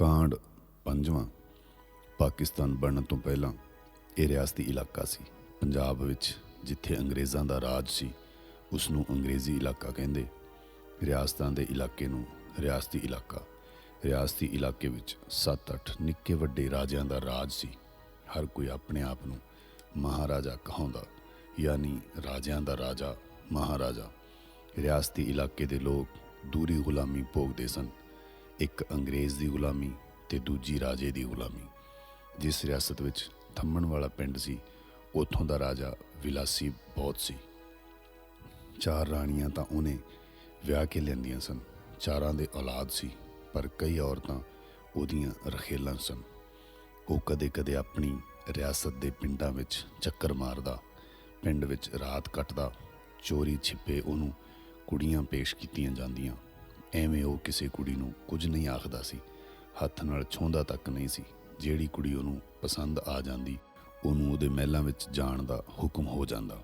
ਕਾਂਡ ਪੰਜਵਾਂ। ਪਾਕਿਸਤਾਨ ਬਣਨ ਤੋਂ ਪਹਿਲਾਂ ਇਹ ਰਿਆਸਤੀ ਇਲਾਕਾ ਸੀ। ਪੰਜਾਬ ਵਿੱਚ ਜਿੱਥੇ ਅੰਗਰੇਜ਼ਾਂ ਦਾ ਰਾਜ ਸੀ ਉਸ ਨੂੰ ਅੰਗਰੇਜ਼ੀ ਇਲਾਕਾ ਕਹਿੰਦੇ। ਰਿਆਸਤਾਂ ਦੇ ਇਲਾਕੇ ਨੂੰ ਰਿਆਸਤੀ ਇਲਾਕਾ। ਰਿਆਸਤੀ ਇਲਾਕੇ ਵਿੱਚ 7-8 ਨਿੱਕੇ ਵੱਡੇ ਰਾਜਿਆਂ ਦਾ ਰਾਜ ਸੀ। ਹਰ ਕੋਈ ਆਪਣੇ ਆਪ ਨੂੰ ਮਹਾਰਾਜਾ ਕਹਾਉਂਦਾ, ਯਾਨੀ ਰਾਜਿਆਂ ਦਾ ਰਾਜਾ ਮਹਾਰਾਜਾ। ਰਿਆਸਤੀ ਇਲਾਕੇ ਦੇ ਲੋਕ ਦੂਰੀ ਗੁਲਾਮੀ ਭੋਗਦੇ ਸਨ। ਇੱਕ ਅੰਗਰੇਜ਼ ਦੀ ਗੁਲਾਮੀ ਤੇ ਦੂਜੀ ਰਾਜੇ ਦੀ ਗੁਲਾਮੀ। ਜਿਸ ਰਿਆਸਤ ਵਿੱਚ ਥੰਮਣ ਵਾਲਾ ਪਿੰਡ ਸੀ, ਉੱਥੋਂ ਦਾ ਰਾਜਾ ਵਿਲਾਸੀ ਬਹੁਤ ਸੀ। ਚਾਰ ਰਾਣੀਆਂ ਤਾਂ ਉਹਨੇ ਵਿਆਹ ਕੇ ਲੈਂਦੀਆਂ ਸਨ। ਚਾਰਾਂ ਦੇ ਔਲਾਦ ਸੀ, ਪਰ ਕਈ ਔਰਤਾਂ ਉਹਦੀਆਂ ਰਖੇਲਾਂ ਸਨ। ਉਹ ਕਦੇ-ਕਦੇ ਆਪਣੀ ਰਿਆਸਤ ਦੇ ਪਿੰਡਾਂ ਵਿੱਚ ਚੱਕਰ ਮਾਰਦਾ, ਪਿੰਡ ਵਿੱਚ ਰਾਤ ਕੱਟਦਾ ਚੋਰੀ ਛਿਪੇ ਉਹਨੂੰ ਕੁੜੀਆਂ ਪੇਸ਼ ਕੀਤੀਆਂ ਜਾਂਦੀਆਂ। ਐਵੇਂ ਉਹ ਕਿਸੇ ਕੁੜੀ ਨੂੰ ਕੁਝ ਨਹੀਂ ਆਖਦਾ ਸੀ। ਹੱਥ ਨਾਲ ਛੋਂਦਾ ਤੱਕ ਨਹੀਂ ਸੀ। ਜਿਹੜੀ ਕੁੜੀ ਉਹਨੂੰ ਪਸੰਦ ਆ ਜਾਂਦੀ, ਉਹਨੂੰ ਉਹਦੇ ਮਹਿਲਾਂ ਵਿੱਚ ਜਾਣ ਦਾ ਹੁਕਮ ਹੋ ਜਾਂਦਾ।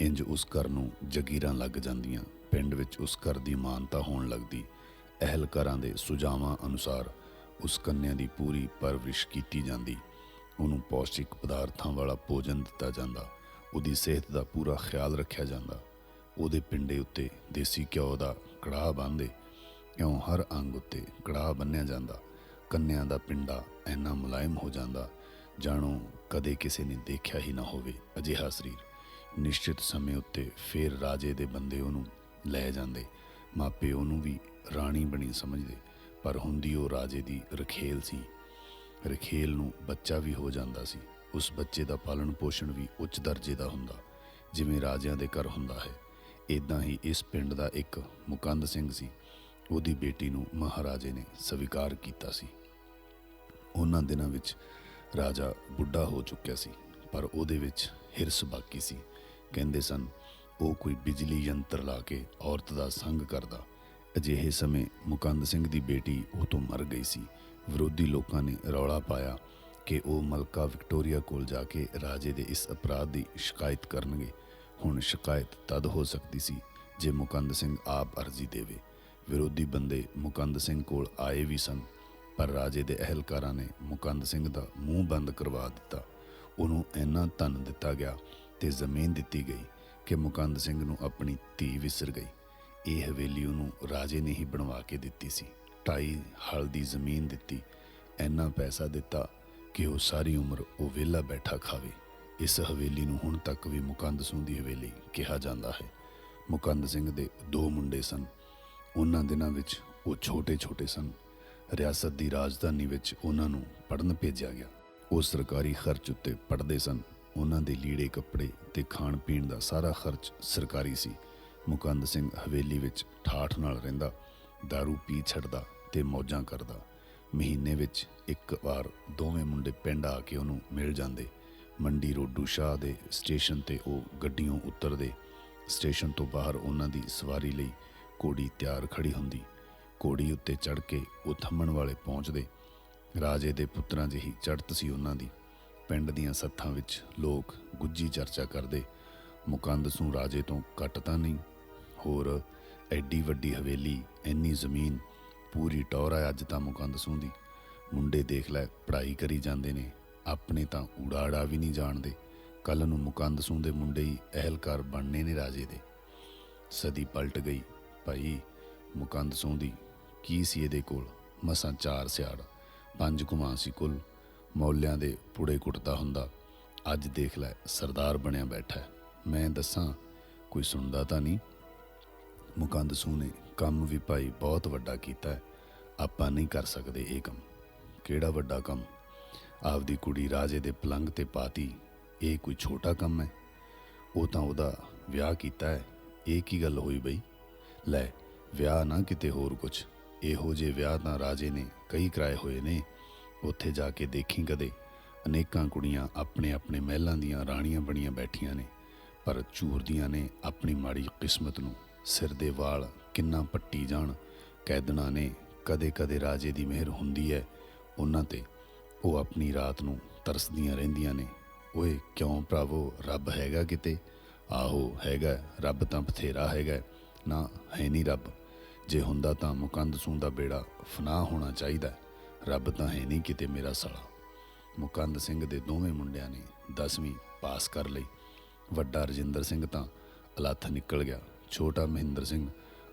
ਇੰਜ ਉਸ ਘਰ ਨੂੰ ਜਗੀਰਾਂ ਲੱਗ ਜਾਂਦੀਆਂ। ਪਿੰਡ ਵਿੱਚ ਉਸ ਘਰ ਦੀ ਮਾਨਤਾ ਹੋਣ ਲੱਗਦੀ। ਅਹਿਲਕਾਰਾਂ ਦੇ ਸੁਝਾਵਾਂ ਅਨੁਸਾਰ ਉਸ ਕੰਨਿਆ ਦੀ ਪੂਰੀ ਪਰਵਰਿਸ਼ ਕੀਤੀ ਜਾਂਦੀ। ਉਹਨੂੰ ਪੌਸ਼ਟਿਕ ਪਦਾਰਥਾਂ ਵਾਲਾ ਭੋਜਨ ਦਿੱਤਾ ਜਾਂਦਾ। ਉਹਦੀ ਸਿਹਤ ਦਾ ਪੂਰਾ ਖਿਆਲ ਰੱਖਿਆ ਜਾਂਦਾ। ਉਹਦੇ ਪਿੰਡੇ ਉੱਤੇ ਦੇਸੀ ਘਿਓ ਦਾ ਕੜਾਹ ਬੰਨ੍ਹਦੇ ਕਿਉਂ ਹਰ ਅੰਗ ਉੱਤੇ ਕੜਾਹ ਬੰਨਿਆ ਜਾਂਦਾ, ਕੰਨਿਆਂ ਦਾ ਪਿੰਡਾ ਐਨਾ ਮੁਲਾਇਮ ਹੋ ਜਾਂਦਾ, ਜਾਣੋ ਕਦੇ ਕਿਸੇ ਨੇ ਦੇਖਿਆ ਹੀ ਨਾ ਹੋਵੇ ਅਜਿਹਾ ਸਰੀਰ। ਨਿਸ਼ਚਿਤ ਸਮੇਂ ਉੱਤੇ ਫੇਰ ਰਾਜੇ ਦੇ ਬੰਦੇ ਉਹਨੂੰ ਲੈ ਜਾਂਦੇ, ਮਾਪੇ ਉਹਨੂੰ ਵੀ ਰਾਣੀ ਬਣੀ ਸਮਝਦੇ, ਪਰ ਹੁੰਦੀ ਉਹ ਰਾਜੇ ਦੀ ਰਖੇਲ ਸੀ। ਰਖੇਲ ਨੂੰ ਬੱਚਾ ਵੀ ਹੋ ਜਾਂਦਾ ਸੀ, ਉਸ ਬੱਚੇ ਦਾ ਪਾਲਣ ਪੋਸ਼ਣ ਵੀ ਉੱਚ ਦਰਜੇ ਦਾ ਹੁੰਦਾ, ਜਿਵੇਂ ਰਾਜਿਆਂ ਦੇ ਘਰ ਹੁੰਦਾ ਹੈ। ਇਦਾਂ ਹੀ ਇਸ ਪਿੰਡ ਦਾ ਇੱਕ ਮੁਕੰਦ ਸਿੰਘ ਸੀ ਉਹਦੀ ਬੇਟੀ ਨੂੰ ਮਹਾਰਾਜੇ ਨੇ ਸਵੀਕਾਰ ਕੀਤਾ ਸੀ। ਉਹਨਾਂ ਦਿਨਾਂ ਵਿੱਚ ਰਾਜਾ ਬੁੱਢਾ ਹੋ ਚੁੱਕਿਆ ਸੀ, ਪਰ ਉਹਦੇ ਵਿੱਚ ਹਿਰਸ ਬਾਕੀ ਸੀ। ਕਹਿੰਦੇ ਸਨ, ਉਹ ਕੋਈ ਬਿਜਲੀ ਯੰਤਰ ਲਾ ਕੇ ਔਰਤ ਦਾ ਸੰਗ ਕਰਦਾ। ਅਜਿਹੇ ਸਮੇਂ ਮੁਕੰਦ ਸਿੰਘ ਦੀ ਬੇਟੀ ਉਹ ਤੋਂ ਮਰ ਗਈ ਸੀ। ਵਿਰੋਧੀ ਲੋਕਾਂ ਨੇ ਰੌਲਾ ਪਾਇਆ ਕਿ ਉਹ ਮਲਕਾ ਵਿਕਟੋਰੀਆ ਕੋਲ ਜਾ ਕੇ ਰਾਜੇ ਦੇ ਇਸ ਅਪਰਾਧ ਦੀ ਸ਼ਿਕਾਇਤ ਕਰਨਗੇ। ਹੁਣ ਸ਼ਿਕਾਇਤ ਤਦ ਹੋ ਸਕਦੀ ਸੀ ਜੇ ਮੁਕੰਦ ਸਿੰਘ ਆਪ ਅਰਜ਼ੀ ਦੇਵੇ। ਵਿਰੋਧੀ ਬੰਦੇ ਮੁਕੰਦ ਸਿੰਘ ਕੋਲ ਆਏ ਵੀ ਸਨ, ਪਰ ਰਾਜੇ ਦੇ ਅਹਿਲਕਾਰਾਂ ਨੇ ਮੁਕੰਦ ਸਿੰਘ ਦਾ ਮੂੰਹ ਬੰਦ ਕਰਵਾ ਦਿੱਤਾ। ਉਹਨੂੰ ਇੰਨਾ ਧਨ ਦਿੱਤਾ ਗਿਆ ਤੇ ਜ਼ਮੀਨ ਦਿੱਤੀ ਗਈ ਕਿ ਮੁਕੰਦ ਸਿੰਘ ਨੂੰ ਆਪਣੀ ਧੀ ਵਿਸਰ ਗਈ। ਇਹ ਹਵੇਲੀ ਉਹਨੂੰ ਰਾਜੇ ਨੇ ਹੀ ਬਣਵਾ ਕੇ ਦਿੱਤੀ ਸੀ। ਢਾਈ ਹਲ ਦੀ ਜ਼ਮੀਨ ਦਿੱਤੀ, ਇੰਨਾ ਪੈਸਾ ਦਿੱਤਾ ਕਿ ਉਹ ਸਾਰੀ ਉਮਰ ਉਹ ਵਿਹਲਾ ਬੈਠਾ ਖਾਵੇ। ਇਸ ਹਵੇਲੀ ਨੂੰ ਹੁਣ ਤੱਕ ਵੀ ਮੁਕੰਦ ਸਿੰਘ ਦੀ ਹਵੇਲੀ ਕਿਹਾ ਜਾਂਦਾ ਹੈ। ਮੁਕੰਦ ਸਿੰਘ ਦੇ ਦੋ ਮੁੰਡੇ ਸਨ ਉਹਨਾਂ ਦਿਨਾਂ ਵਿੱਚ ਉਹ ਛੋਟੇ-ਛੋਟੇ ਸਨ। ਰਿਆਸਤ ਦੀ ਰਾਜਧਾਨੀ ਵਿੱਚ ਉਹਨਾਂ ਨੂੰ ਪੜਨ ਭੇਜਿਆ ਗਿਆ। ਉਹ ਸਰਕਾਰੀ ਖਰਚ ਉੱਤੇ ਪੜਦੇ ਸਨ। ਉਹਨਾਂ ਦੇ ਲੀੜੇ, ਕੱਪੜੇ ਤੇ ਖਾਣ ਪੀਣ ਦਾ ਸਾਰਾ ਖਰਚ ਸਰਕਾਰੀ ਸੀ। ਮੁਕੰਦ ਸਿੰਘ ਹਵੇਲੀ ਵਿੱਚ ਠਾਠ ਨਾਲ ਰਹਿੰਦਾ, दारू ਪੀ ਛੱਡਦਾ ਤੇ ਮੌਜਾਂ ਕਰਦਾ। ਮਹੀਨੇ ਵਿੱਚ ਇੱਕ ਵਾਰ ਦੋਵੇਂ ਮੁੰਡੇ ਪਿੰਡ ਆ ਕੇ ਉਹਨੂੰ ਮਿਲ ਜਾਂਦੇ। ਮੰਡੀ ਰੋਡੂ ਸ਼ਾਹ ਦੇ ਸਟੇਸ਼ਨ ਤੇ ਉਹ ਗੱਡੀਆਂ ਉਤਰਦੇ। ਸਟੇਸ਼ਨ ਤੋਂ ਬਾਹਰ ਉਹਨਾਂ ਦੀ ਸਵਾਰੀ ਲਈ ਘੋੜੀ ਤਿਆਰ ਖੜੀ ਹੁੰਦੀ। ਘੋੜੀ ਉੱਤੇ ਚੜ ਕੇ ਉਹ ਥੰਮਣ ਵਾਲੇ ਪਹੁੰਚਦੇ। ਰਾਜੇ ਦੇ ਪੁੱਤਰਾਂ ਜਿਹੀ ਚੜਤ ਸੀ ਉਹਨਾਂ ਦੀ। ਪਿੰਡ ਦੀਆਂ ਸੱਥਾਂ ਵਿੱਚ ਲੋਕ ਗੁੱਜੀ ਚਰਚਾ ਕਰਦੇ। ਮੁਕੰਦ ਸੂ ਰਾਜੇ ਤੋਂ ਘੱਟ ਤਾਂ ਨਹੀਂ। ਹੋਰ ਐਡੀ ਵੱਡੀ ਹਵੇਲੀ, ਇੰਨੀ ਜ਼ਮੀਨ, ਪੂਰੀ ਟੌਰ ਅੱਜ ਤਾਂ ਮੁਕੰਦ ਸੂ ਦੀ। ਮੁੰਡੇ ਦੇਖ ਲੈ, ਪੜ੍ਹਾਈ ਕਰੀ ਜਾਂਦੇ ਨੇ। ਆਪਣੇ ਤਾਂ ਊੜਾੜਾ ਵੀ ਨਹੀਂ ਜਾਣਦੇ। ਕੱਲ ਨੂੰ ਮੁਕੰਦ ਸੂ ਦੇ ਮੁੰਡੇ ਹੀ ਅਹਿਲਕਾਰ ਬਣਨੇ ਨੇ ਰਾਜੇ ਦੇ। ਸਦੀ ਪਲਟ ਗਈ। ਭਾਈ ਮੁਕੰਦ ਸੂ ਦੀ ਕੀ ਸੀ ਇਹਦੇ ਕੋਲ? ਮਸਾਂ ਚਾਰ ਸਿਆੜ, ਪੰਜ ਕੁਮਾਂ ਸੀ ਕੁੱਲ, ਮੌਲਿਆਂ ਦੇ ਪੁੜੇ ਕੁੱਟਦਾ ਹੁੰਦਾ। ਅੱਜ ਦੇਖ ਲੈ, ਸਰਦਾਰ ਬਣਿਆ ਬੈਠਾ ਮੈਂ ਦੱਸਾਂ, ਕੋਈ ਸੁਣਦਾ ਤਾਂ ਨਹੀਂ? ਮੁਕੰਦ ਸੂ ਨੇ ਕੰਮ ਵੀ ਭਾਈ ਬਹੁਤ ਵੱਡਾ ਕੀਤਾ ਆਪਾਂ ਨਹੀਂ ਕਰ ਸਕਦੇ ਇਹ ਕੰਮ। ਕਿਹੜਾ ਵੱਡਾ ਕੰਮ? ਆਪਦੀ ਕੁੜੀ ਰਾਜੇ ਦੇ ਪਲੰਗ ਤੇ ਪਾਤੀ। ਇਹ ਕੋਈ ਛੋਟਾ ਕੰਮ ਹੈ? ਉਹ ਤਾਂ ਉਹਦਾ ਵਿਆਹ ਕੀਤਾ ਹੈ। ਇਹ ਕੀ ਗੱਲ ਹੋਈ ਬਈ? ਲੈ, ਵਿਆਹ ਨਾ ਕਿਤੇ ਹੋਰ ਕੁਛ। ਇਹੋ ਜੇ ਵਿਆਹ ਤਾਂ ਰਾਜੇ ਨੇ ਕਈ ਕਰਾਏ ਹੋਏ ਨੇ। ਉੱਥੇ ਜਾ ਕੇ ਦੇਖੀ ਕਦੇ, ਅਨੇਕਾਂ ਕੁੜੀਆਂ ਆਪਣੇ ਆਪਣੇ ਮਹਿਲਾਂ ਦੀਆਂ ਰਾਣੀਆਂ ਬਣੀਆਂ ਬੈਠੀਆਂ ਨੇ, ਪਰ ਚੂਰਦੀਆਂ ਨੇ ਆਪਣੀ ਮਾੜੀ ਕਿਸਮਤ ਨੂੰ। ਸਿਰ ਦੇ ਵਾਲ ਕਿੰਨਾ ਪੱਟੀ ਜਾਣ, ਕੈਦਣਾ ਨੇ ਕਦੇ-ਕਦੇ ਰਾਜੇ ਦੀ ਮਿਹਰ ਹੁੰਦੀ ਹੈ ਉਹਨਾਂ ਤੇ ਉਹ ਆਪਣੀ ਰਾਤ ਨੂੰ ਤਰਸਦੀਆਂ ਰਹਿੰਦੀਆਂ ਨੇ। ਓਏ ਕਿਉਂ ਭਰਾਵੋ, ਰੱਬ ਹੈਗਾ ਕਿਤੇ? ਆਹੋ, ਹੈਗਾ, ਰੱਬ ਤਾਂ ਬਥੇਰਾ ਹੈਗਾ। ਨਾ, ਹੈ ਨਹੀਂ ਰੱਬ। ਜੇ ਹੁੰਦਾ ਤਾਂ ਮੁਕੰਦ ਸੂ ਦਾ ਬੇੜਾ ਫਨਾਹ ਹੋਣਾ ਚਾਹੀਦਾ ਰੱਬ ਤਾਂ ਹੈ ਨਹੀਂ ਕਿਤੇ ਮੇਰਾ ਸਾਲਾ। ਮੁਕੰਦ ਸਿੰਘ ਦੇ ਦੋਵੇਂ ਮੁੰਡਿਆਂ ਨੇ 10ਵੀਂ ਪਾਸ ਕਰ ਲਈ। ਵੱਡਾ ਰਜਿੰਦਰ ਸਿੰਘ ਤਾਂ ਅਲੱਥ ਨਿਕਲ ਗਿਆ। ਛੋਟਾ ਮਹਿੰਦਰ ਸਿੰਘ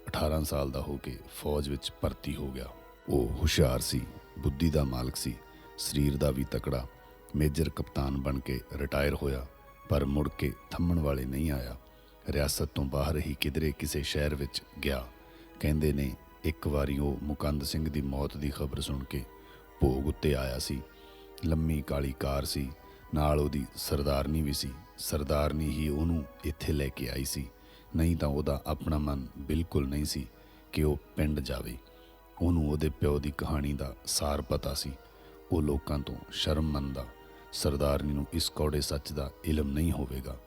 18 ਸਾਲ ਦਾ ਹੋ ਕੇ ਫੌਜ ਵਿੱਚ ਭਰਤੀ ਹੋ ਗਿਆ। ਉਹ ਹੁਸ਼ਿਆਰ ਸੀ, ਬੁੱਧੀ ਦਾ ਮਾਲਕ ਸੀ, ਸਰੀਰ ਦਾ ਵੀ ਤਕੜਾ। ਮੇਜਰ ਕਪਤਾਨ ਬਣ ਕੇ ਰਿਟਾਇਰ ਹੋਇਆ, ਪਰ ਮੁੜ ਕੇ ਥੰਮਣ ਵਾਲੇ ਨਹੀਂ ਆਇਆ। ਰਿਆਸਤ ਤੋਂ ਬਾਹਰ ਹੀ ਕਿਧਰੇ ਕਿਸੇ ਸ਼ਹਿਰ ਵਿੱਚ ਗਿਆ। ਕਹਿੰਦੇ ਨੇ, ਇੱਕ ਵਾਰੀ ਉਹ ਮੁਕੰਦ ਸਿੰਘ ਦੀ ਮੌਤ ਦੀ ਖਬਰ ਸੁਣ ਕੇ ਭੋਗ ਉੱਤੇ ਆਇਆ ਸੀ। ਲੰਮੀ ਕਾਲੀ ਕਾਰ ਸੀ, ਨਾਲ ਉਹਦੀ ਸਰਦਾਰਨੀ ਵੀ ਸੀ। ਸਰਦਾਰਨੀ ਹੀ ਉਹਨੂੰ ਇੱਥੇ ਲੈ ਕੇ ਆਈ ਸੀ। ਨਹੀਂ ਤਾਂ ਉਹਦਾ ਆਪਣਾ ਮਨ ਬਿਲਕੁਲ ਨਹੀਂ ਸੀ ਕਿ ਉਹ ਪਿੰਡ ਜਾਵੇ। ਉਹਨੂੰ ਉਹਦੇ ਪਿਓ ਦੀ ਕਹਾਣੀ ਦਾ ਸਾਰ ਪਤਾ ਸੀ। ਉਹ ਲੋਕਾਂ ਤੋਂ ਸ਼ਰਮ ਮੰਨਦਾ, ਸਰਦਾਰਨੀ ਨੂੰ ਇਸ ਕੌੜੇ ਸੱਚ ਦਾ ਇਲਮ ਨਹੀਂ ਹੋਵੇਗਾ।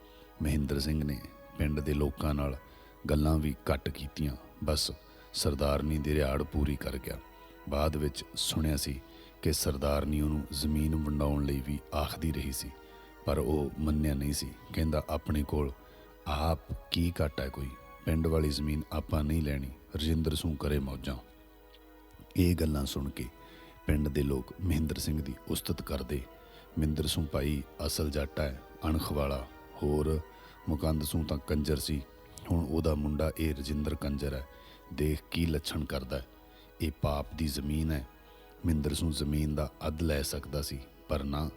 ਮਹਿੰਦਰ ਸਿੰਘ ਨੇ ਪਿੰਡ ਦੇ ਲੋਕਾਂ ਨਾਲ ਗੱਲਾਂ ਵੀ ਘੱਟ ਕੀਤੀਆਂ। ਬਸ ਸਰਦਾਰਨੀ ਦੀ ਰਿਆੜ ਪੂਰੀ ਕਰ ਗਿਆ। ਬਾਅਦ ਵਿੱਚ ਸੁਣਿਆ ਸੀ ਕਿ ਸਰਦਾਰਨੀ ਉਹਨੂੰ ਜ਼ਮੀਨ ਵੰਡਾਉਣ ਲਈ ਵੀ ਆਖਦੀ ਰਹੀ ਸੀ, ਪਰ ਉਹ ਮੰਨਿਆ ਨਹੀਂ ਸੀ। ਕਹਿੰਦਾ, ਆਪਣੇ ਕੋਲ ਆਪ ਕੀ ਘਾਟਾ ਹੈ ਕੋਈ? ਪਿੰਡ ਵਾਲੀ ਜ਼ਮੀਨ ਆਪਾਂ ਨਹੀਂ ਲੈਣੀ। ਰਜਿੰਦਰ ਸੂ ਕਰੇ ਮੌਜਾਂ। ਇਹ ਗੱਲਾਂ ਸੁਣ ਕੇ ਪਿੰਡ ਦੇ ਲੋਕ ਮਹਿੰਦਰ ਸਿੰਘ ਦੀ ਉਸਤਤ ਕਰਦੇ, ਮਹਿੰਦਰ ਸਿੰਘ ਭਾਈ, ਅਸਲ ਜੱਟ ਹੈ, ਅਣਖ ਵਾਲਾ। ਹੋਰ ਮੁਕੰਦ ਸਿੰਘ ਤਾਂ ਕੰਜਰ ਸੀ। ਹੁਣ ਉਹਦਾ ਮੁੰਡਾ ਇਹ ਰਜਿੰਦਰ ਕੰਜਰ ਹੈ। ਦੇਖ ਕੀ ਲੱਛਣ ਕਰਦਾ ਹੈ। ਇਹ ਪਾਪ ਦੀ ਜ਼ਮੀਨ ਹੈ। ਮਹਿੰਦਰ ਸਿੰਘ ਜ਼ਮੀਨ ਦਾ ਅੱਧ ਲੈ ਸਕਦਾ ਸੀ, ਪਰ ਨਾ,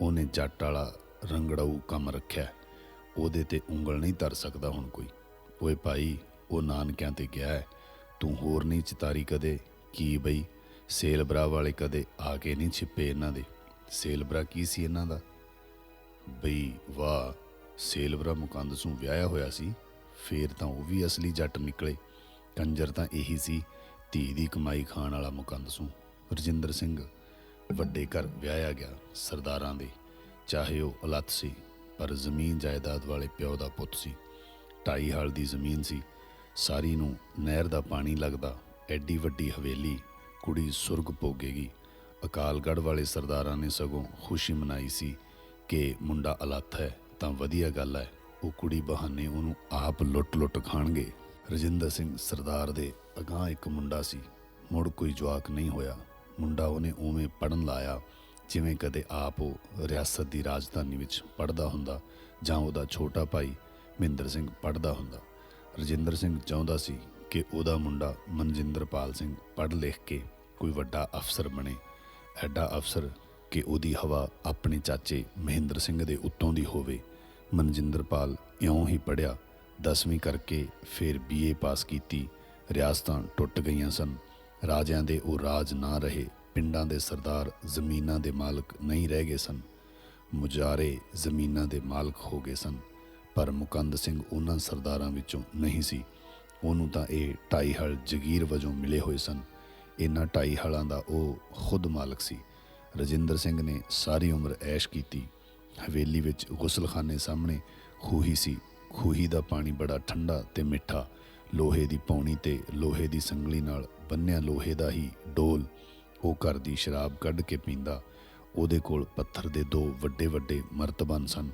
ਉਹਨੇ ਜੱਟ ਵਾਲਾ ਰੰਗੜਾਊ ਕੰਮ ਰੱਖਿਆ ਉਹਦੇ ਤੇ ਉਂਗਲ ਨਹੀਂ ਧਰ ਸਕਦਾ ਹੁਣ ਕੋਈ। ਓਏ ਭਾਈ, ਉਹ ਨਾਨਕਿਆਂ ਤੇ ਗਿਆ ਹੈ। ਤੂੰ ਹੋਰ ਨਹੀਂ ਚਿਤਾਰੀ ਕਦੇ? ਕੀ ਬਈ? ਸੇਲਬਰਾ ਵਾਲੇ ਕਦੇ ਆ ਕੇ ਨਹੀਂ ਛਿਪੇ ਇਹਨਾਂ ਦੇ? ਸੇਲਬਰਾ ਕੀ ਸੀ ਇਹਨਾਂ ਦਾ? ਬਈ, ਵਾਹ ਸੇਲਵਰਾ ਮੁਕੰਦ ਸੂ ਵਿਆਹਿਆ ਹੋਇਆ ਸੀ, ਫੇਰ ਤਾਂ ਉਹ ਵੀ ਅਸਲੀ ਜੱਟ ਨਿਕਲੇ। ਕੰਜਰ ਤਾਂ ਇਹੀ ਸੀ, ਧੀ ਦੀ ਕਮਾਈ ਖਾਣ ਵਾਲਾ ਮੁਕੰਦ ਰਜਿੰਦਰ ਸਿੰਘ ਵੱਡੇ ਘਰ ਵਿਆਹਿਆ ਗਿਆ ਸਰਦਾਰਾਂ ਦੇ, ਚਾਹੇ ਉਹ ਅਲੱਤ ਸੀ, ਪਰ ਜ਼ਮੀਨ ਜਾਇਦਾਦ ਵਾਲੇ ਪਿਓ ਦਾ ਪੁੱਤ ਸੀ। ਢਾਈ ਹਾਲ ਦੀ ਜ਼ਮੀਨ ਸੀ, ਸਾਰੀ ਨੂੰ ਨਹਿਰ ਦਾ ਪਾਣੀ ਲੱਗਦਾ, ਐਡੀ ਵੱਡੀ ਹਵੇਲੀ, ਕੁੜੀ ਸੁਰਗ ਭੋਗੇਗੀ। ਅਕਾਲਗੜ੍ਹ ਵਾਲੇ ਸਰਦਾਰਾਂ ਨੇ ਸਗੋਂ ਖੁਸ਼ੀ ਮਨਾਈ ਸੀ ਕਿ ਮੁੰਡਾ ਅਲੱਥ ਹੈ। ਤਾਂ ਵਧੀਆ ਗੱਲ ਹੈ। ਉਹ ਕੁੜੀ ਬਹਾਨੇ ਉਹਨੂੰ ਆਪ ਲੁੱਟ-ਲੁੱਟ ਖਾਣਗੇ। ਰਜਿੰਦਰ ਸਿੰਘ ਸਰਦਾਰ ਦੇ ਅਗਾਂਹ ਇੱਕ ਮੁੰਡਾ ਸੀ। ਮੁੜ ਕੋਈ ਜਵਾਕ ਨਹੀਂ ਹੋਇਆ। ਮੁੰਡਾ ਉਹਨੇ ਉਵੇਂ ਪੜਨ ਲਾਇਆ, ਜਿਵੇਂ ਕਦੇ ਆਪ ਉਹ ਰਿਆਸਤ ਦੀ ਰਾਜਧਾਨੀ ਵਿੱਚ ਪੜਦਾ ਹੁੰਦਾ ਜਾਂ ਉਹਦਾ ਛੋਟਾ ਭਾਈ ਮਹਿੰਦਰ ਸਿੰਘ ਪੜਦਾ ਹੁੰਦਾ। ਰਜਿੰਦਰ ਸਿੰਘ ਚਾਹੁੰਦਾ ਸੀ ਕਿ ਉਹਦਾ ਮੁੰਡਾ ਮਨਜਿੰਦਰਪਾਲ ਸਿੰਘ ਪੜ੍ਹ ਲਿਖ ਕੇ ਕੋਈ ਵੱਡਾ ਅਫਸਰ ਬਣੇ। ਐਡਾ ਅਫਸਰ ਕਿ ਉਹਦੀ ਹਵਾ ਆਪਣੇ ਚਾਚੇ ਮਹਿੰਦਰ ਸਿੰਘ ਦੇ ਉੱਤੋਂ ਦੀ ਹੋਵੇ। ਮਨਜਿੰਦਰਪਾਲ ਇਉਂ ਹੀ ਪੜਿਆ 10ਵੀਂ ਕਰਕੇ ਫਿਰ ਬੀਏ ਪਾਸ ਕੀਤੀ, ਰਿਆਸਤਾਂ ਟੁੱਟ ਗਈਆਂ ਸਨ। ਰਾਜਿਆਂ ਦੇ ਉਹ ਰਾਜ ਨਾ ਰਹੇ, ਪਿੰਡਾਂ ਦੇ ਸਰਦਾਰ ਜ਼ਮੀਨਾਂ ਦੇ ਮਾਲਕ ਨਹੀਂ ਰਹਿ ਗਏ ਸਨ। ਮੁਜਾਰੇ ਜ਼ਮੀਨਾਂ ਦੇ ਮਾਲਕ ਹੋ ਗਏ ਸਨ, ਪਰ ਮੁਕੰਦ ਸਿੰਘ ਉਹਨਾਂ ਸਰਦਾਰਾਂ ਵਿੱਚੋਂ ਨਹੀਂ ਸੀ। ਉਹਨੂੰ ਤਾਂ ਇਹ ਢਾਈ ਹਲ ਜਗੀਰ ਵਜੋਂ ਮਿਲੇ ਹੋਏ ਸਨ। ਇਹਨਾਂ ਢਾਈ ਹਲਾਂ ਦਾ ਉਹ ਖੁਦ ਮਾਲਕ ਸੀ। ਰਜਿੰਦਰ ਸਿੰਘ ਨੇ ਸਾਰੀ ਉਮਰ ਐਸ਼ ਕੀਤੀ। ਹਵੇਲੀ ਵਿੱਚ ਗੁਸਲਖਾਨੇ ਸਾਹਮਣੇ ਖੂਹੀ ਸੀ। ਖੂਹੀ ਦਾ ਪਾਣੀ ਬੜਾ ਠੰਡਾ ਤੇ ਮਿੱਠਾ। ਲੋਹੇ ਦੀ ਪੌਣੀ ਤੇ ਲੋਹੇ ਦੀ ਸੰਗਲੀ ਨਾਲ ਬੰਨਿਆ ਲੋਹੇ ਦਾ ਹੀ ਡੋਲ। ਉਹ ਘਰ ਦੀ ਸ਼ਰਾਬ ਕੱਢ ਕੇ ਪੀਂਦਾ। ਉਹਦੇ ਕੋਲ ਪੱਥਰ ਦੇ ਦੋ ਵੱਡੇ ਵੱਡੇ ਮਰਤਬਾਨ ਸਨ।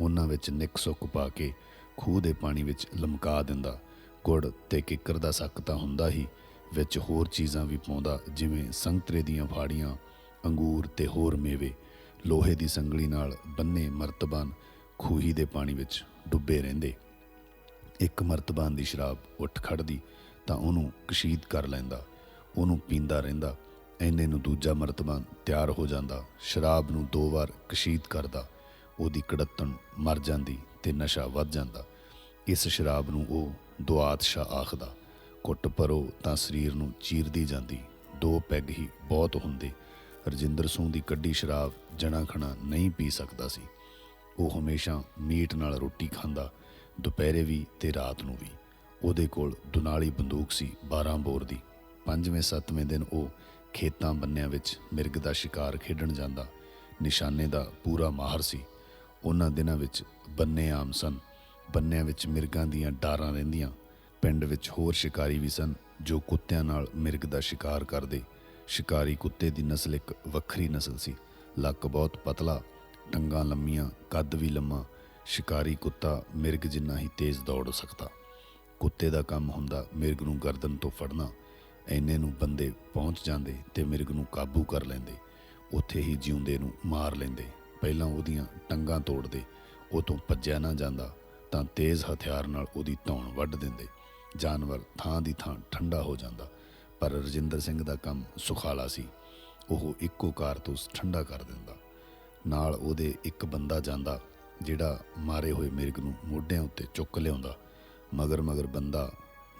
ਉਹਨਾਂ ਵਿੱਚ ਨਿੱਕ ਸੁੱਕ ਪਾ ਕੇ ਖੂਹ ਦੇ ਪਾਣੀ ਵਿੱਚ ਲਮਕਾ ਦਿੰਦਾ। ਗੁੜ ਤੇ ਕਿੱਕਰ ਦਾ ਸੱਕ ਤਾਂ ਹੁੰਦਾ ਹੀ। ਵਿੱਚ ਹੋਰ ਚੀਜ਼ਾਂ ਵੀ ਪਾਉਂਦਾ, ਜਿਵੇਂ ਸੰਤਰੇ ਦੀਆਂ ਫਾੜੀਆਂ ਅੰਗੂਰ ਤੇ ਹੋਰ ਮੇਵੇ ਲੋਹੇ ਦੀ ਸੰਗਲੀ ਨਾਲ ਬੰਨੇ ਮਰਤਬਾਨ ਖੂਹੀ ਦੇ ਪਾਣੀ ਵਿੱਚ ਡੁੱਬੇ ਰਹਿੰਦੇ। ਇੱਕ ਮਰਤਬਾਨ ਦੀ ਸ਼ਰਾਬ ਉੱਠ ਖੜਦੀ ਤਾਂ ਉਹਨੂੰ ਕਸ਼ੀਦ ਕਰ ਲੈਂਦਾ, ਉਹਨੂੰ ਪੀਂਦਾ ਰਹਿੰਦਾ, ਐਨੇ ਨੂੰ ਦੂਜਾ ਮਰਤਬਾਨ ਤਿਆਰ ਹੋ ਜਾਂਦਾ, ਸ਼ਰਾਬ ਨੂੰ ਦੋ ਵਾਰ ਕਸ਼ੀਦ ਕਰਦਾ, ਉਹਦੀ ਕੜੱਤਣ ਮਰ ਜਾਂਦੀ ਤੇ ਨਸ਼ਾ ਵੱਧ ਜਾਂਦਾ। ਇਸ ਸ਼ਰਾਬ ਨੂੰ ਉਹ ਦੁਆਤ ਸ਼ਾ ਆਖਦਾ, ਕੁੱਟ ਪਰੋ ਤਾਂ ਸਰੀਰ ਨੂੰ ਚੀਰਦੀ ਜਾਂਦੀ, ਦੋ ਪੈਗ ਹੀ ਬਹੁਤ ਹੁੰਦੇ ਰਜਿੰਦਰ ਸਿੰਘ ਦੀ ਕੱਢੀ ਸ਼ਰਾਬ ਜਣਾ ਖਣਾ ਨਹੀਂ ਪੀ ਸਕਦਾ ਸੀ। ਉਹ ਹਮੇਸ਼ਾ ਮੀਟ ਨਾਲ ਰੋਟੀ ਖਾਂਦਾ, ਦੁਪਹਿਰੇ ਵੀ ਤੇ ਰਾਤ ਨੂੰ ਵੀ। ਉਹਦੇ ਕੋਲ ਦੁਨਾਲੀ ਬੰਦੂਕ ਸੀ 12 ਬੋਰ ਦੀ। ਪੰਜਵੇਂ, ਸੱਤਵੇਂ ਦਿਨ ਉਹ ਖੇਤਾਂ ਬੰਨਿਆਂ ਵਿੱਚ ਮਿਰਗ ਦਾ ਸ਼ਿਕਾਰ ਖੇਡਣ ਜਾਂਦਾ। ਨਿਸ਼ਾਨੇ ਦਾ ਪੂਰਾ ਮਾਹਰ ਸੀ। ਉਹਨਾਂ ਦਿਨਾਂ ਵਿੱਚ ਬੰਨੇ ਆਮ ਸਨ। ਬੰਨਿਆਂ ਵਿੱਚ ਮਿਰਗਾਂ ਦੀਆਂ ਡਾਰਾਂ ਰਹਿੰਦੀਆਂ। ਪਿੰਡ ਵਿੱਚ ਹੋਰ ਸ਼ਿਕਾਰੀ ਵੀ ਸਨ ਜੋ ਕੁੱਤਿਆਂ ਨਾਲ ਮਿਰਗ ਦਾ ਸ਼ਿਕਾਰ ਕਰਦੇ। ਸ਼ਿਕਾਰੀ ਕੁੱਤੇ ਦੀ ਨਸਲ ਇੱਕ ਵੱਖਰੀ ਨਸਲ ਸੀ। ਲੱਕ ਬਹੁਤ ਪਤਲਾ ਟੰਗਾਂ ਲੰਮੀਆਂ, ਕੱਦ ਵੀ ਲੰਮਾ। ਸ਼ਿਕਾਰੀ ਕੁੱਤਾ ਮਿਰਗ ਜਿੰਨਾ ਹੀ ਤੇਜ਼ ਦੌੜ ਸਕਦਾ। ਕੁੱਤੇ ਦਾ ਕੰਮ ਹੁੰਦਾ ਮਿਰਗ ਨੂੰ ਗਰਦਨ ਤੋਂ ਫੜਨਾ। ਐਨੇ ਨੂੰ ਬੰਦੇ ਪਹੁੰਚ ਜਾਂਦੇ ਤੇ ਮਿਰਗ ਨੂੰ ਕਾਬੂ ਕਰ ਲੈਂਦੇ। ਉੱਥੇ ਹੀ ਜਿਉਂਦੇ ਨੂੰ ਮਾਰ ਲੈਂਦੇ। ਪਹਿਲਾਂ ਉਹਦੀਆਂ ਟੰਗਾਂ ਤੋੜਦੇ। ਉਹ ਤੋਂ ਭੱਜਿਆ ਨਾ ਜਾਂਦਾ ਤਾਂ ਤੇਜ਼ ਹਥਿਆਰ ਨਾਲ ਉਹਦੀ ਧੌਣ ਵੱਢ ਦਿੰਦੇ। ਜਾਨਵਰ ਥਾਂ ਦੀ ਥਾਂ ਠੰਡਾ ਹੋ ਜਾਂਦਾ। ਪਰ ਰਜਿੰਦਰ ਸਿੰਘ ਦਾ ਕੰਮ ਸੁਖਾਲਾ ਸੀ। ਉਹ ਇੱਕੋ ਕਾਰਤੂਸ ਠੰਡਾ ਕਰ ਦਿੰਦਾ। ਨਾਲ ਉਹਦੇ ਇੱਕ ਬੰਦਾ ਜਾਂਦਾ, ਜਿਹੜਾ ਮਾਰੇ ਹੋਏ ਮਿਰਗ ਨੂੰ ਮੋਢਿਆਂ ਉੱਤੇ ਚੁੱਕ ਲਿਆਉਂਦਾ। ਮਗਰ ਮਗਰ ਬੰਦਾ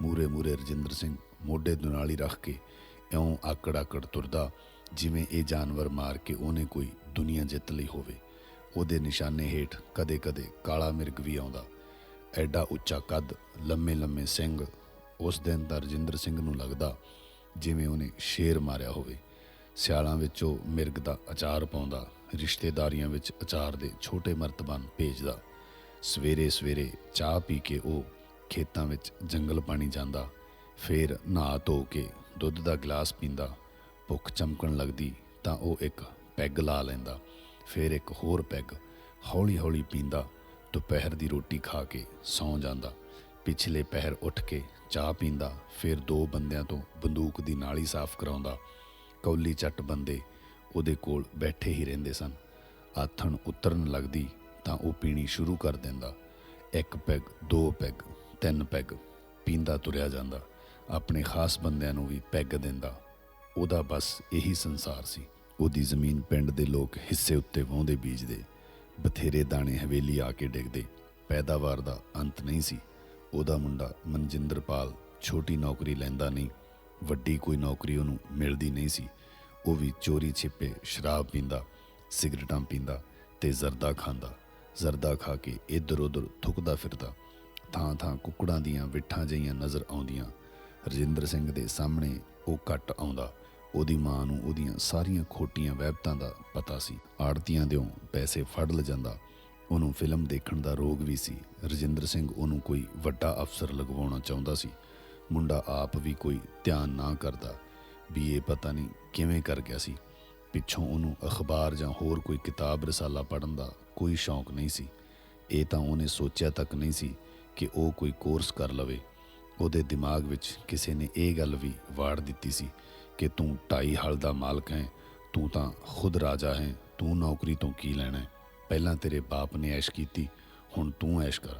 ਮੂਰੇ ਮੂਰੇ ਰਜਿੰਦਰ ਸਿੰਘ ਮੋਢੇ ਦੁਨਾਲੀ ਰੱਖ ਕੇ ਇਉਂ ਆਕੜ ਆਕੜ ਤੁਰਦਾ, ਜਿਵੇਂ ਇਹ ਜਾਨਵਰ ਮਾਰ ਕੇ ਉਹਨੇ ਕੋਈ ਦੁਨੀਆ ਜਿੱਤ ਲਈ ਹੋਵੇ। ਉਹਦੇ ਨਿਸ਼ਾਨੇ ਹੇਠ ਕਦੇ-ਕਦੇ ਕਾਲਾ ਮਿਰਗ ਵੀ ਆਉਂਦਾ। ਐਡਾ ਉੱਚਾ ਕੱਦ, ਲੰਮੇ ਲੰਮੇ ਸਿੰਘ ਉਸ ਦਿਨ ਦਾ ਰਜਿੰਦਰ ਸਿੰਘ ਨੂੰ ਲੱਗਦਾ ਜਿਵੇਂ ਉਹਨੇ ਸ਼ੇਰ ਮਾਰਿਆ ਹੋਵੇ। ਸਿਆਲਾਂ ਵਿੱਚ ਉਹ ਮਿਰਗ ਦਾ ਅਚਾਰ ਪਾਉਂਦਾ, ਰਿਸ਼ਤੇਦਾਰੀਆਂ ਵਿੱਚ ਅਚਾਰ ਦੇ ਛੋਟੇ ਮਰਤਬਾਨ ਭੇਜਦਾ। ਸਵੇਰੇ ਸਵੇਰੇ ਚਾਹ ਪੀ ਕੇ ਉਹ ਖੇਤਾਂ ਵਿੱਚ ਜੰਗਲ ਪਾਣੀ ਜਾਂਦਾ, ਫਿਰ ਨਹਾ ਧੋ ਕੇ ਦੁੱਧ ਦਾ ਗਲਾਸ ਪੀਂਦਾ। ਭੁੱਖ ਚਮਕਣ ਲੱਗਦੀ ਤਾਂ ਉਹ ਇੱਕ ਪੈਗ ਲਾ ਲੈਂਦਾ, ਫਿਰ ਇੱਕ ਹੋਰ ਪੈਗ ਹੌਲੀ ਹੌਲੀ ਪੀਂਦਾ। ਦੁਪਹਿਰ ਦੀ ਰੋਟੀ ਖਾ ਕੇ ਸੌਂ ਜਾਂਦਾ। ਪਿਛਲੇ ਪਹਿਰ ਉੱਠ ਕੇ ਚਾਹ ਪੀਂਦਾ, ਫਿਰ ਦੋ ਬੰਦਿਆਂ ਤੋਂ ਬੰਦੂਕ ਦੀ ਨਾਲੀ ਸਾਫ਼ ਕਰਾਉਂਦਾ। ਕੌਲੀ ਚੱਟ ਬੰਦੇ ਉਹਦੇ ਕੋਲ ਬੈਠੇ ਹੀ ਰਹਿੰਦੇ ਸਨ। ਆਥਣ ਉਤਰਨ ਲੱਗਦੀ ਤਾਂ ਉਹ ਪੀਣੀ ਸ਼ੁਰੂ ਕਰ ਦਿੰਦਾ। ਇੱਕ ਪੈਗ, ਦੋ ਪੈਗ, ਤਿੰਨ ਪੈਗ ਪੀਂਦਾ ਤੁਰਿਆ ਜਾਂਦਾ। ਆਪਣੇ ਖਾਸ ਬੰਦਿਆਂ ਨੂੰ ਵੀ ਪੈਗ ਦਿੰਦਾ। ਉਹਦਾ ਬਸ ਇਹੀ ਸੰਸਾਰ ਸੀ। ਉਹਦੀ ਜ਼ਮੀਨ ਪਿੰਡ ਦੇ ਲੋਕ ਹਿੱਸੇ ਉੱਤੇ ਵਾਹੁੰਦੇ ਬੀਜਦੇ। ਬਥੇਰੇ ਦਾਣੇ ਹਵੇਲੀ ਆ ਕੇ ਡਿੱਗਦੇ। ਪੈਦਾਵਾਰ ਦਾ ਅੰਤ ਨਹੀਂ ਸੀ। ਉਹਦਾ ਮੁੰਡਾ ਮਨਜਿੰਦਰਪਾਲ ਛੋਟੀ ਨੌਕਰੀ ਲੈਂਦਾ ਨਹੀਂ, ਵੱਡੀ ਕੋਈ ਨੌਕਰੀ ਉਹਨੂੰ ਮਿਲਦੀ ਨਹੀਂ ਸੀ। ਉਹ ਵੀ ਚੋਰੀ ਛਿਪੇ, ਸ਼ਰਾਬ ਪੀਂਦਾ, ਸਿਗਰਟਾਂ ਪੀਂਦਾ ਤੇ ਜ਼ਰਦਾ ਖਾਂਦਾ। ਜ਼ਰਦਾ ਖਾ ਕੇ ਇੱਧਰ ਉੱਧਰ ਥੁੱਕਦਾ ਫਿਰਦਾ। ਥਾਂ ਥਾਂ ਕੁੱਕੜਾਂ ਦੀਆਂ ਵਿਠਾਂ ਜਿਹੀਆਂ ਨਜ਼ਰ ਆਉਂਦੀਆਂ। ਰਜਿੰਦਰ ਸਿੰਘ ਦੇ ਸਾਹਮਣੇ ਉਹ ਘੱਟ ਆਉਂਦਾ। ਉਹਦੀ ਮਾਂ ਨੂੰ ਉਹਦੀਆਂ ਸਾਰੀਆਂ ਖੋਟੀਆਂ ਵਹਿਬਤਾਂ ਦਾ ਪਤਾ ਸੀ। ਆੜਤੀਆਂ ਦਿਓ ਪੈਸੇ ਫੜ ਲ ਜਾਂਦਾ ਉਹਨੂੰ ਫਿਲਮ ਦੇਖਣ ਦਾ ਰੋਗ ਵੀ ਸੀ। ਰਜਿੰਦਰ ਸਿੰਘ ਉਹਨੂੰ ਕੋਈ ਵੱਡਾ ਅਫਸਰ ਲਗਵਾਉਣਾ ਚਾਹੁੰਦਾ ਸੀ। ਮੁੰਡਾ ਆਪ ਵੀ ਕੋਈ ਧਿਆਨ ਨਾ ਕਰਦਾ। ਵੀ ਇਹ ਪਤਾ ਨਹੀਂ ਕਿਵੇਂ ਕਰ ਗਿਆ ਸੀ। ਪਿੱਛੋਂ ਉਹਨੂੰ ਅਖਬਾਰ ਜਾਂ ਹੋਰ ਕੋਈ ਕਿਤਾਬ ਰਸਾਲਾ ਪੜ੍ਹਨ ਦਾ ਕੋਈ ਸ਼ੌਂਕ ਨਹੀਂ ਸੀ। ਇਹ ਤਾਂ ਉਹਨੇ ਸੋਚਿਆ ਤੱਕ ਨਹੀਂ ਸੀ ਕਿ ਉਹ ਕੋਈ ਕੋਰਸ ਕਰ ਲਵੇ। ਉਹਦੇ ਦਿਮਾਗ ਵਿੱਚ ਕਿਸੇ ਨੇ ਇਹ ਗੱਲ ਵੀ ਵਾੜ ਦਿੱਤੀ ਸੀ ਕਿ ਤੂੰ ਢਾਈ ਹਲ ਦਾ ਮਾਲਕ ਹੈ, ਤੂੰ ਤਾਂ ਖੁਦ ਰਾਜਾ ਹੈ, ਤੂੰ ਨੌਕਰੀ ਤੋਂ ਕੀ ਲੈਣਾ ਹੈ? ਪਹਿਲਾਂ ਤੇਰੇ ਬਾਪ ਨੇ ਐਸ਼ ਕੀਤੀ, ਹੁਣ ਤੂੰ ਐਸ਼ ਕਰ।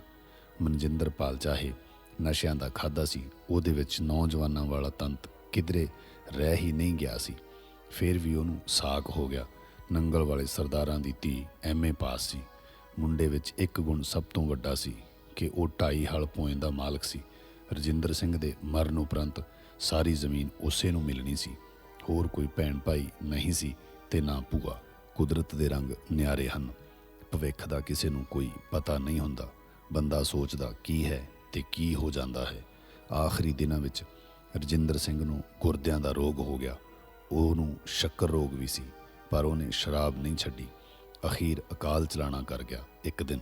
ਮਨਜਿੰਦਰ ਪਾਲ ਚਾਹੇ ਨਸ਼ਿਆਂ ਦਾ ਖਾਦਾ ਸੀ, ਉਹਦੇ ਵਿੱਚ ਨੌਜਵਾਨਾਂ ਵਾਲਾ ਤੰਤ ਕਿਧਰੇ ਰਹਿ ਹੀ ਨਹੀਂ ਗਿਆ ਸੀ। ਫਿਰ ਵੀ ਉਹਨੂੰ ਸਾਕ ਹੋ ਗਿਆ। ਨੰਗਲ ਵਾਲੇ ਸਰਦਾਰਾਂ ਦੀ ਧੀ ਐਮਏ ਪਾਸ ਸੀ। ਮੁੰਡੇ ਵਿੱਚ ਇੱਕ ਗੁਣ ਸਭ ਤੋਂ ਵੱਡਾ ਸੀ ਕਿ ਉਹ ਢਾਈ ਹਲ ਪੋਇੰ ਦਾ ਮਾਲਕ ਸੀ। ਰਜਿੰਦਰ ਸਿੰਘ ਦੇ ਮਰਨ ਉਪਰੰਤ ਸਾਰੀ ਜ਼ਮੀਨ ਉਸੇ ਨੂੰ ਮਿਲਣੀ ਸੀ। ਹੋਰ ਕੋਈ ਭੈਣ ਭਾਈ ਨਹੀਂ ਸੀ ਤੇ ਨਾ ਭੂਆ। ਕੁਦਰਤ ਦੇ ਰੰਗ ਨਿਆਰੇ ਹਨ। ਭਵਿੱਖ ਦਾ ਕਿਸੇ ਨੂੰ ਕੋਈ ਪਤਾ ਨਹੀਂ ਹੁੰਦਾ। ਬੰਦਾ ਸੋਚਦਾ, ਕੀ ਹੈ ਤੇ ਕੀ ਹੋ ਜਾਂਦਾ ਹੈ। ਆਖਰੀ ਦਿਨਾਂ ਵਿੱਚ ਰਜਿੰਦਰ ਸਿੰਘ ਨੂੰ ਗੁਰਦਿਆਂ ਦਾ ਰੋਗ ਹੋ ਗਿਆ। ਉਹਨੂੰ ਸ਼ੱਕਰ ਰੋਗ ਵੀ ਸੀ, ਪਰ ਉਹਨੇ ਸ਼ਰਾਬ ਨਹੀਂ ਛੱਡੀ। ਅਖੀਰ ਅਕਾਲ ਚਲਾਣਾ ਕਰ ਗਿਆ ਇੱਕ ਦਿਨ।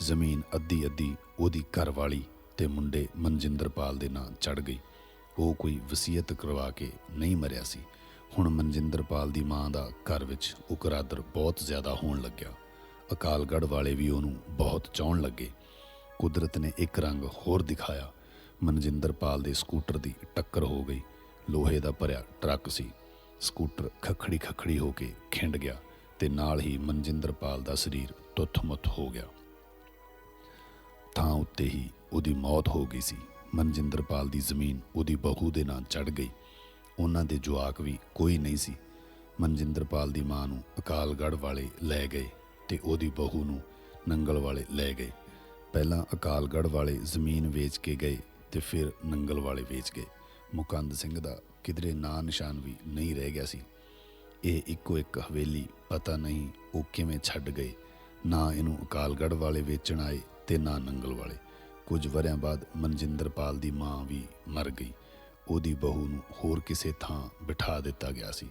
ਜ਼ਮੀਨ ਅੱਧੀ ਅੱਧੀ ਉਹਦੀ ਘਰਵਾਲੀ ਤੇ ਮੁੰਡੇ ਮਨਜਿੰਦਰਪਾਲ ਦੇ ਨਾਂ ਚੜ ਗਈ। ਉਹ ਕੋਈ ਵਸੀਅਤ ਕਰਵਾ ਕੇ ਨਹੀਂ ਮਰਿਆ ਸੀ। ਹੁਣ ਮਨਜਿੰਦਰਪਾਲ ਦੀ ਮਾਂ ਦਾ ਘਰ ਵਿੱਚ ਉਕਰਾਦਰ ਬਹੁਤ ਜ਼ਿਆਦਾ ਹੋਣ ਲੱਗਿਆ। ਅਕਾਲਗੜ੍ਹ ਵਾਲੇ ਵੀ ਉਹਨੂੰ ਬਹੁਤ ਚਾਹਣ ਲੱਗੇ। ਕੁਦਰਤ ਨੇ ਇੱਕ ਰੰਗ ਹੋਰ ਦਿਖਾਇਆ। ਮਨਜਿੰਦਰ ਪਾਲ ਦੇ ਸਕੂਟਰ ਦੀ ਟੱਕਰ ਹੋ ਗਈ। ਲੋਹੇ ਦਾ ਭਰਿਆ ਟਰੱਕ ਸੀ। ਸਕੂਟਰ ਖਖੜੀ ਖਖੜੀ ਹੋ ਕੇ ਖਿੰਡ ਗਿਆ ਤੇ ਨਾਲ ਹੀ ਮਨਜਿੰਦਰਪਾਲ ਦਾ ਸਰੀਰ ਤੁੱਥ-ਮੁੱਥ ਹੋ ਗਿਆ। ਥਾਂ ਉੱਤੇ ਹੀ ਉਹਦੀ ਮੌਤ ਹੋ ਗਈ ਸੀ। ਮਨਜਿੰਦਰਪਾਲ ਦੀ ਜ਼ਮੀਨ ਉਹਦੀ ਬਹੂ ਦੇ ਨਾਂ ਚੜ ਗਈ। ਉਹਨਾਂ ਦੇ ਜਵਾਕ ਵੀ ਕੋਈ ਨਹੀਂ ਸੀ। ਮਨਜਿੰਦਰਪਾਲ ਦੀ ਮਾਂ ਨੂੰ ਅਕਾਲਗੜ੍ਹ ਵਾਲੇ ਲੈ ਗਏ। ਤੇ ਉਹਦੀ ਬਹੂ ਨੂੰ ਨੰਗਲ ਵਾਲੇ ਲੈ ਗਏ। ਪਹਿਲਾਂ ਅਕਾਲਗੜ੍ਹ ਵਾਲੇ ਜ਼ਮੀਨ ਵੇਚ ਕੇ ਗਏ ਤੇ ਫਿਰ ਨੰਗਲ ਵਾਲੇ ਵੇਚ ਗਏ। ਮੁਕੰਦ ਸਿੰਘ ਦਾ ਕਿਧਰੇ ਨਾਂ ਨਿਸ਼ਾਨ ਵੀ ਨਹੀਂ ਰਹਿ ਗਿਆ ਸੀ। ਇਹ ਇੱਕੋ ਇੱਕ ਹਵੇਲੀ ਪਤਾ ਨਹੀਂ ਉਹ ਕਿਵੇਂ ਛੱਡ ਗਏ। ਨਾ ਇਹਨੂੰ ਅਕਾਲਗੜ੍ਹ ਵਾਲੇ ਵੇਚਣ ਆਏ ਤੇ ਨਾ ਨੰਗਲ ਵਾਲੇ। ਕੁਝ ਵਰਿਆਂ ਬਾਅਦ ਮਨਜਿੰਦਰਪਾਲ ਦੀ ਮਾਂ ਵੀ ਮਰ ਗਈ। ਉਹਦੀ ਬਹੂ ਨੂੰ ਹੋਰ ਕਿਸੇ ਥਾਂ ਬਿਠਾ ਦਿੱਤਾ ਗਿਆ ਸੀ।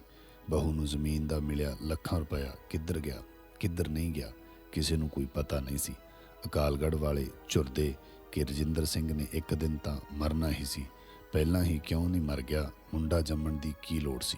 ਬਹੂ ਨੂੰ ਜ਼ਮੀਨ ਦਾ ਮਿਲਿਆ ਲੱਖਾਂ ਰੁਪਇਆ ਕਿੱਧਰ ਗਿਆ? ਕਿੱਧਰ ਨਹੀਂ ਗਿਆ, ਕਿਸੇ ਨੂੰ ਕੋਈ ਪਤਾ ਨਹੀਂ ਸੀ। ਅਕਾਲਗੜ੍ਹ ਵਾਲੇ ਝੁਰਦੇ ਕਿ ਰਜਿੰਦਰ ਸਿੰਘ ਨੇ ਇੱਕ ਦਿਨ ਤਾਂ ਮਰਨਾ ਹੀ ਸੀ। ਪਹਿਲਾਂ ਹੀ ਕਿਉਂ ਨਹੀਂ ਮਰ ਗਿਆ, ਮੁੰਡਾ ਜੰਮਣ ਦੀ ਕੀ ਲੋੜ ਸੀ?